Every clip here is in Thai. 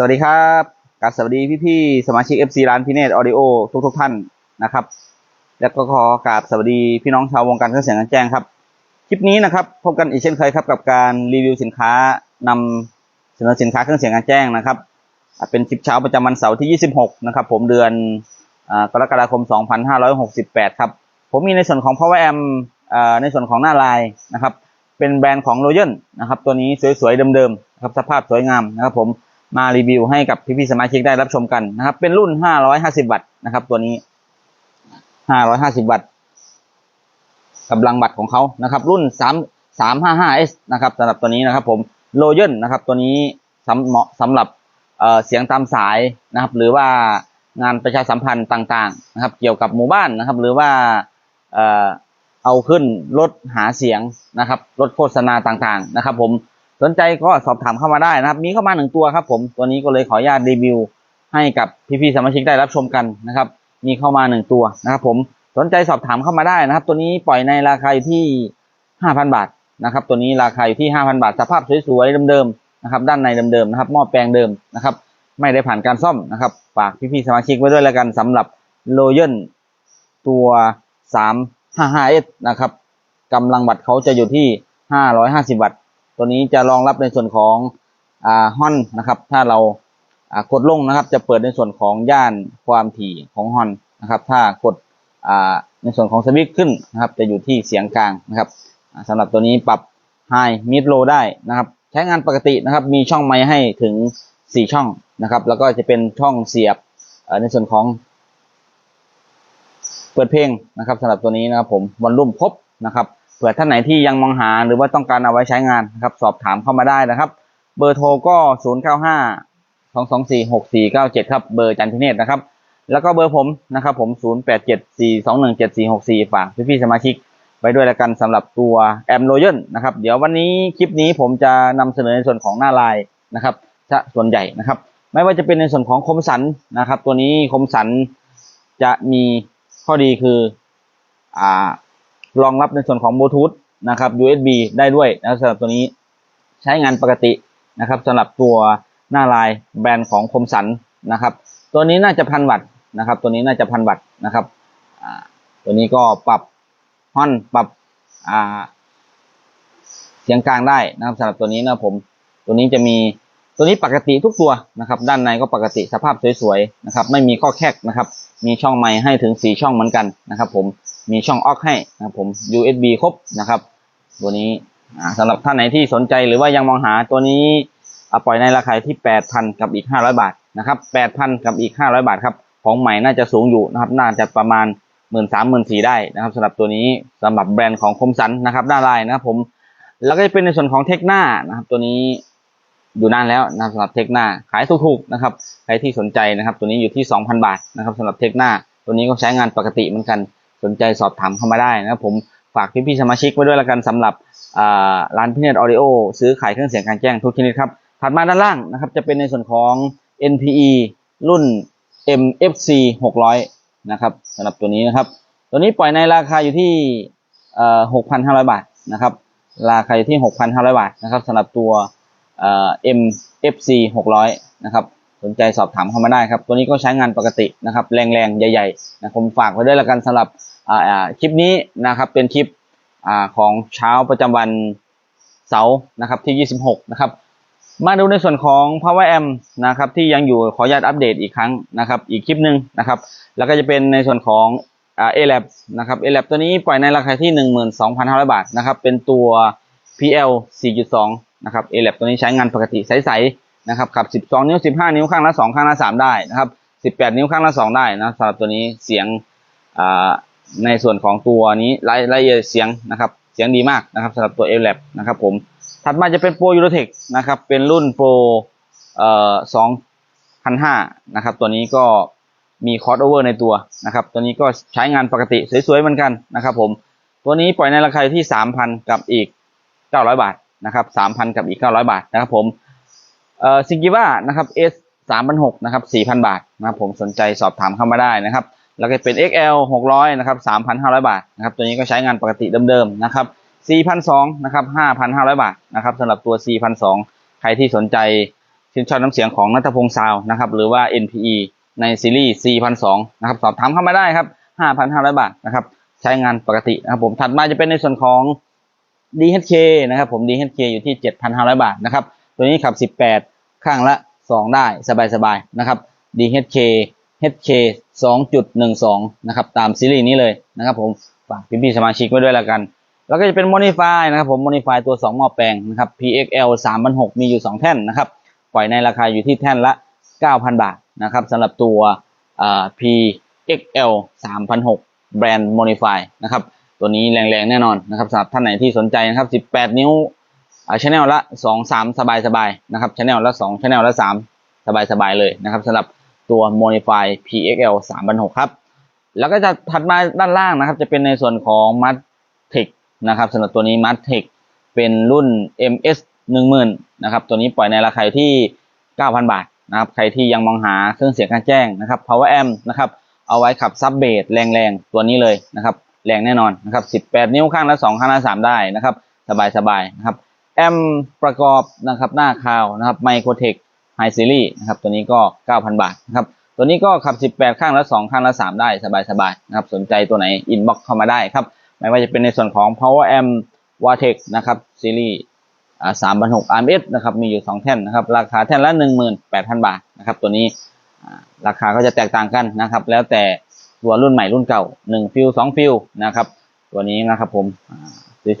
สวัสดีครับกับสวัสดีพี่ๆสมาชิก FC ร้านพิเนตออดิโอทุกๆท่านนะครับ แล้วก็ขอกราบสวัสดีพี่น้องชาววงการเครื่องเสียงกันแจ้งครับ คลิปนี้นะครับพบกันอีกเช่นเคยครับกับการรีวิวสินค้านำเสนอสินค้าเครื่องเสียงกันแจ้งนะครับ เป็นคลิปเช้าประจำวันเสาร์ที่ 26 นะครับ ผมเดือนอกรกฎาคม 2568 ครับ ผมมีในส่วนของ Power Amp อ่าในส่วนของหน้าลายนะครับ เป็นแบรนด์ของ Royal นะครับ ตัวนี้สวยๆเดิมๆครับสภาพสวยงามนะครับผม มารีวิวให้กับพี่ๆสมาชิกได้รับชมกันนะครับ เป็นรุ่น 550 วัตต์นะครับ ตัวนี้ 550 วัตต์กำลังบัตรของเขานะครับ รุ่น 3 355S นะครับสำหรับตัวนี้นะครับ ผม Royal นะครับ ตัวนี้สำเหมาะสำหรับเเสียงตามสายนะครับ หรือว่างานประชาสัมพันธ์ต่างๆ นะครับ เกี่ยวกับหมู่บ้านนะครับ หรือว่าเอาขึ้นรถหาเสียงนะครับรถโฆษณาต่างๆ นะครับ ผม สนใจก็สอบถามเข้ามาได้นะครับ มีเข้ามาหนึ่งตัวครับ ผมตัวนี้ก็เลยขออนุญาตรีวิว ให้กับพี่ๆสมาชิกได้รับชมกันนะครับ มีเข้ามาหนึ่งตัวนะครับ ผมสนใจสอบถามเข้ามาได้นะครับ ตัวนี้ปล่อยในราคาอยู่ที่ห้าพันบาทนะครับ ตัวนี้ราคาอยู่ที่ห้าพันบาท สภาพสวยๆเดิมๆนะครับ ด้านในเดิมๆนะครับหม้อแปลงเดิมนะครับ ไม่ได้ผ่านการซ่อมนะครับฝากพี่ๆสมาชิกไว้ด้วยแล้วกันสำหรับโลเยนตัว 355S นะครับกำลังวัตต์เขาจะอยู่ที่ 550 วัตต์ ตัวนี้จะรองรับในส่วนของอ่าฮอนนะครับ ถ้าเราอ่ากดลงนะครับ จะเปิดในส่วนของย่านความถี่ของฮอนนะครับ ถ้ากดอ่าในส่วนของสวิตช์ขึ้นนะครับ จะอยู่ที่เสียงกลางนะครับอ่าสำหรับตัวนี้ปรับ High Mid Low ได้นะครับ ใช้งานปกตินะครับ มีช่องไมค์ให้ถึง 4 ช่องนะครับ แล้วก็จะเป็นช่องเสียบในส่วนของ เปิดเพลงนะครับสำหรับตัวนี้นะครับผมวันรุ่มครบนะครับ เผื่อท่านไหนที่ยังมองหาหรือว่าต้องการเอาไว้ใช้งานนะครับ สอบถามเข้ามาได้นะครับ เบอร์โทรก็ 0 9 5 2 2 4 6 4 9 7 ครับ เบอร์จันทิเนตนะครับ แล้วก็เบอร์ผมนะครับผม 0 8 7 4 2 1 7 4 6 4 ฝากพี่ๆสมาชิกไว้ด้วยละกันสำหรับตัวแอมโรยนนะครับ เดี๋ยววันนี้คลิปนี้ผมจะนำเสนอในส่วนของหน้าลายนะครับจะส่วนใหญ่นะครับ ไม่ว่าจะเป็นในส่วนของคมสันนะครับ ตัวนี้คมสันจะมีข้อดีคืออ่า รองรับในส่วนของบลูทูธนะครับ USB ได้ด้วยนะสำหรับตัวนี้ใช้งานปกตินะครับสำหรับตัวหน้าลายแบรนด์ของคมสันนะครับ ตัวนี้น่าจะพันวัตต์นะครับ ตัวนี้น่าจะพันวัตต์นะครับตัวนี้ก็ปรับฮอนปรับเสียงกลางได้นะครับสำหรับตัวนี้นะผม ตัวนี้จะมีตัวนี้ปกติทุกตัวนะครับ ด้านในก็ปกติสภาพสวยๆนะครับ ไม่มีข้อแคกนะครับ มีช่องไมให้ถึงสี่ช่องเหมือนกันนะครับ ผม มีช่องออกให้นะครับผม USB ครบนะครับ ตัวนี้สำหรับท่านไหนที่สนใจหรือว่ายังมองหาตัวนี้อ่าปล่อยในราคาที่ 8,000 กับอีก 500 บาทนะครับ 8,000 กับอีก 500 บาทครับ ของใหม่น่าจะสูงอยู่นะครับ น่าจะประมาณ 1 3 0 0 0 0 4ได้นะครับสำหรับตัวนี้สำหรับแบรนด์ของคมสันนะครับหน้าลายนะครับผม แล้วก็จะเป็นในส่วนของเทคหน้านะครับ ตัวนี้อยู่นานแล้วนะครับสำหรับเทคหน้าขายถูกๆนะครับ ใครที่สนใจนะครับ ตัวนี้อยู่ที่ 2,000 บาทนะครับสำหรับเทคหน้า ตัวนี้ก็ใช้งานปกติเหมือนกัน สนใจสอบถามเข้ามาได้นะครับผมฝากพี่ๆสมาชิกไว้ด้วยละกันสำหรับร้านพิเนตออดิโอซื้อขายเครื่องเสียงกลารแจ้งทุกชนิดครับถัดมาด้านล่างนะครับจะเป็นในส่วนของ NPE รุ่น MFC 600 นะครับสำหรับตัวนี้นะครับ ตัวนี้ปล่อยในราคาอยู่ที่6,500 บาทนะครับ ราคาอยู่ที่ 6,500 บาทนะครับสำหรับตัว MFC 600 นะครับ สนใจสอบถามเข้ามาได้ครับ ตัวนี้ก็ใช้งานปกตินะครับ แรงๆ ใหญ่ๆนะผมฝากไว้ด้วยละกันสำหรับคลิปนี้นะครับเป็นคลิปอของเช้าประจำวันเสาร์นะครับที่ 26 นะครับ มาดูในส่วนของ Power Amp นะครับที่ยังอยู่ขออนุญาตอัปเดตอีกครั้งนะครับอีกคลิปหนึ่งนะครับแล้วก็จะเป็นในส่วนของอ่า A-Lab นะครับ A-Lab ตัวนี้ปล่อยในราคาที่ 12,500 บาทนะครับเป็นตัว PL 4.2 นะครับ A-Lab ตัวนี้ใช้งานปกติใสๆ นะครับขับ 12 นิ้ว 15 นิ้วข้างละ 2 ข้างละ 3 ได้นะครับ 18 นิ้วข้างละ 2 ได้นะสำหรับตัวนี้เสียงในส่วนของตัวนี้รายละเอียดเสียงนะครับเสียงดีมากนะครับสำหรับตัว A-Lab นะครับผมถัดมาจะเป็นโปรยูโรเทคนะครับเป็นรุ่นโปรเอ่อสองพันะครับตัวนี้ก็มีคอร์สโอเวอร์ในตัวนะครับตัวนี้ก็ใช้งานปกติสวยๆเหมือนกันนะครับผมตัวนี้ปล่อยในราคาที่สามพันกับอีกเก้าร้อยบาทนะครับสามพันกับอีกเก้าร้อยบาทนะครับผม เอ่อซิกิว่านะครับ S สามพันหกนะครับสี่พันบาทนะครับผมสนใจสอบถามเข้ามาได้นะครับแล้วก็เป็น XL 600นะครับ3,500 บาทนะครับตัวนี้ก็ใช้งานปกติเดิมๆนะครับ4,200นะครับ5,500 บาทนะครับสำหรับตัว 4,200 ใครที่สนใจชื่นชอบน้ำเสียงของนัทพงษ์ซาวน์นะครับหรือว่า NPE ในซีรีส์ 4,200นะครับสอบถามเข้ามาได้ครับ 5,500 บาทนะครับใช้งานปกตินะครับผมถัดมาจะเป็นในส่วนของ DHK นะครับผม DHK อยู่ที่ 7,500 บาทนะครับ ตัวนี้ขับ 18 ข้างละ 2 ได้สบายๆนะครับ DHK HK 2.12 นะครับ ตามซีรีส์นี้เลยนะครับผม ฝากพี่ๆสมาชิกไว้ด้วยละกัน แล้วก็จะเป็น Modify นะครับผม Modify ตัว 2 หม้อแปลงนะครับ PXL 3,600มีอยู่ 2 แท่นนะครับ ปล่อยในราคาอยู่ที่แท่นละ 9,000 บาทนะครับสำหรับตัว PXL 3,600แบรนด์ Modify นะครับ ตัวนี้แรงๆ แน่นอนนะครับสำหรับท่านไหนที่สนใจนะครับ 18 นิ้ว อ่าชแนลละ2 3สามสบายๆนะครับชแนลละ2ชแนลละ3สบายๆเลยนะครับสำหรับตัว Modify PXL 3,600 ครับ แล้วก็จะถัดมาด้านล่างนะครับ จะเป็นในส่วนของ m a t e c นะครับสำหรับตัวนี้ m a t e c เป็นรุ่น MS 10,000นะครับ ตัวนี้ปล่อยในราคาที่ 9,000 บาทนะครับ ใครที่ยังมองหาเครื่องเสียงกลางแจ้งนะครับ power amp นะครับ เอาไว้ขับซับเบสแรงๆ ตัวนี้เลยนะครับ แรงแน่นอนนะครับ 18 นิ้วข้างละ 2 ข้างละ 3 ได้นะครับ สบายๆนะครับ แอมประกอบนะครับหน้าคาวนะครับไมโครเทคไฮซีรีนะครับตัวนี้ก็ 9,000 บาทนะครับตัวนี้ก็ขับ 18 ข้างละ 2 ข้างละ 3 ได้สบายๆนะครับสนใจตัวไหนอินบ็อกเข้ามาได้ครับไม่ว่าจะเป็นในส่วนของ power amp w a t e c นะครับซีรีส์อ่า3,600 RMS นะครับมีอยู่ 2 แท่นนะครับราคาแท่นละ 18,000 บาทนะครับตัวนี้ราคาก็จะแตกต่างกันนะครับแล้วแต่ตัวรุ่นใหม่รุ่นเก่า 1 ฟิล2ฟิลนะครับตัวนี้นะครับผม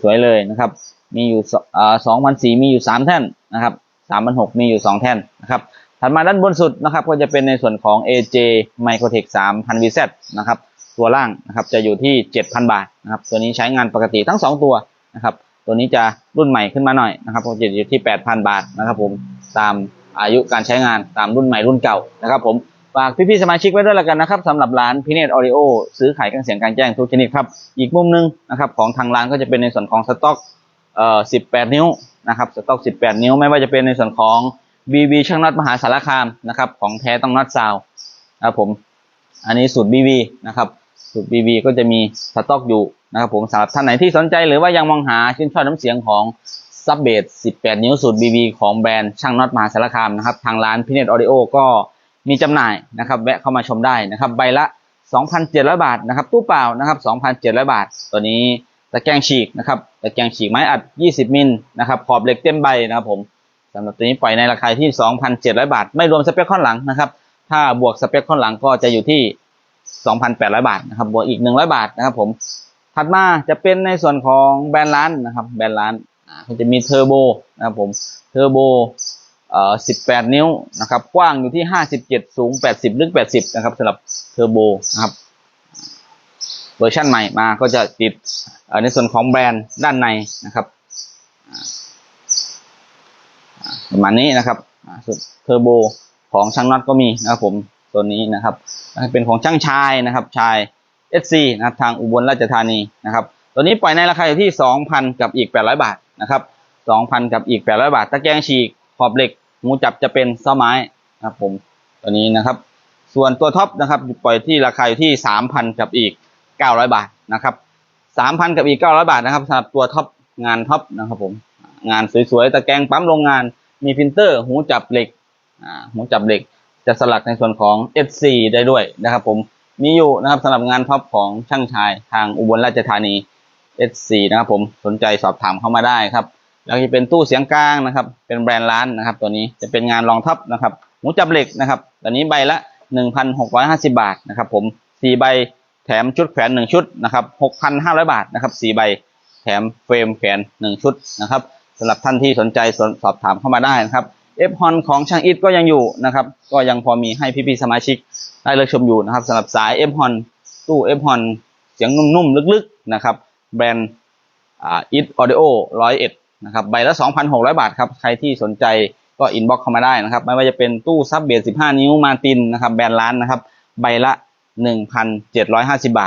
สวยๆเลยนะครับ มีอยู่สอ่า2,004มีอยู่3แท่นนะครับ3,600มีอยู่2แท่นนะครับถัดมาด้านบนสุดนะครับก็จะเป็นในส่วนของ AJ Microtech 3,000 VZ นะครับตัวล่างนะครับจะอยู่ที่ 7,000 บาทนะครับตัวนี้ใช้งานปกติทั้ง 2 ตัวนะครับตัวนี้จะรุ่นใหม่ขึ้นมาหน่อยนะครับก็จะอยู่ที่ 8,000 บาทนะครับผมตามอายุการใช้งานตามรุ่นใหม่รุ่นเก่านะครับผมฝากพี่ๆสมาชิกไว้ด้วยแล้วกันนะครับสำหรับร้านพิเนตออดิโอซื้อขายเครื่องเสียงการแจ้งทุกชนิดครับอีกมุมหนึงนะครับของทางร้านก็จะเป็นในส่วนของสต็อก เอ่อ18 นิ้วนะครับสต็อก18 นิ้วไม่ว่าจะเป็นในส่วนของ BB ช่างน็อตมหาสารคามนะครับของแท้ต้องน็อตซาวนะครับผมอันนี้สูตร BB นะครับสูตร BB ก็จะมีสต็อกอยู่นะครับผมสำหรับท่านไหนที่สนใจหรือว่ายังมองหาชื่นชอบน้ำเสียงของซับเบส18 นิ้วสูตร BB ของแบรนด์ช่างน็อตมหาสารคามนะครับทางร้านพิเนตออดิโอก็มีจำหน่ายนะครับแวะเข้ามาชมได้นะครับใบละ 2,700 บาทนะครับตู้เปล่านะครับ 2,700 บาท ตัวนี้ ตะแกรงฉีกนะครับตะแกรงฉีกไม้อัด 20 มิลนะครับขอบเหล็กเต็มใบนะครับผมสำหรับตัวนี้ปล่อยในราคาที่ 2,700 บาท ไม่รวมสเปคข้อนหลังนะครับถ้าบวกสเปคข้อนหลังก็จะอยู่ที่ 2,800 บาทนะครับบวกอีก 100 บาทนะครับผมถัดมาจะเป็นในส่วนของแบรนด์ร้านนะครับแบรนด์ร้านก็จะมีเทอร์โบนะครับผมเทอร์โบเอ่อ18 นิ้วนะครับกว้างอยู่ที่ 57 สูง 80 ลึก 80 นะครับสำหรับเทอร์โบนะครับ เวอร์ชันใหม่มาก็จะติดในส่วนของแบรนด์ด้านในนะครับประมาณนี้นะครับส่วนเทอร์โบของช่างน็อตก็มีนะครับผมตัวนี้นะครับ เป็นของช่างชายนะครับชาย SC นะครับทางอุบลราชธานีนะครับ ตัวนี้ปล่อยในราคาอยู่ที่ 2,000 กับอีก 800 บาทนะครับ 2,000 กับอีก 800 บาท ตะแกรงฉีกขอบเหล็กหูจับจะเป็นเส้าไม้นะครับผมตัวนี้นะครับ ส่วนตัวท็อปนะครับปล่อยที่ราคาอยู่ที่ 3,000 กับอีก 900 บาทนะครับ 3,000 กับอีก 900 บาทนะครับสำหรับตัวท็อปงานท็อปนะครับผมงานสวยๆตะแกรงปั๊มโรงงานมีพิมพ์เตอร์ หูจับเหล็กอ่าหูจับเหล็กจะสลักในส่วนของ FC ได้ด้วยนะครับผมมีอยู่นะครับสำหรับงานท็อปของช่างชายทางอุบลราชธานี S4 นะครับผมสนใจสอบถามเข้ามาได้ครับ แล้วจะเป็นตู้เสียงกลางนะครับ เป็นแบรนด์ร้านนะครับ ตัวนี้จะเป็นงานรองท็อปนะครับหูจับเหล็กนะครับตัวนี้ใบละ 1,650 บาทนะครับผม4ใบ แถมชุดแขวน1ชุดนะครับ6,500บาทนะครับ4ใบ แถมเฟรมแขวน1ชุดนะครับสำหรับท่านที่สนใจสสอบถามเข้ามาได้นะครับเอฟฮอนของช่างอิทก็ยังอยู่นะครับ ก็ยังพอมีให้พี่ๆสมาชิกได้เลือกชมอยู่นะครับสำหรับสายเอฟฮอนตู้เอฟฮอนเสียงนุ่มๆ ลึกๆนะครับแบรนด์อ่าอิทออดิโอร้อยเอ็ดนะครับใบละ 2,600 บาทครับใครที่สนใจก็อินบ็อกเข้ามาได้นะครับ ไม่ว่าจะเป็นตู้ซับเบียด15 นิ้วมาตินนะครับแบรนด์ร้านนะครับ ใบละ 1,750 บาท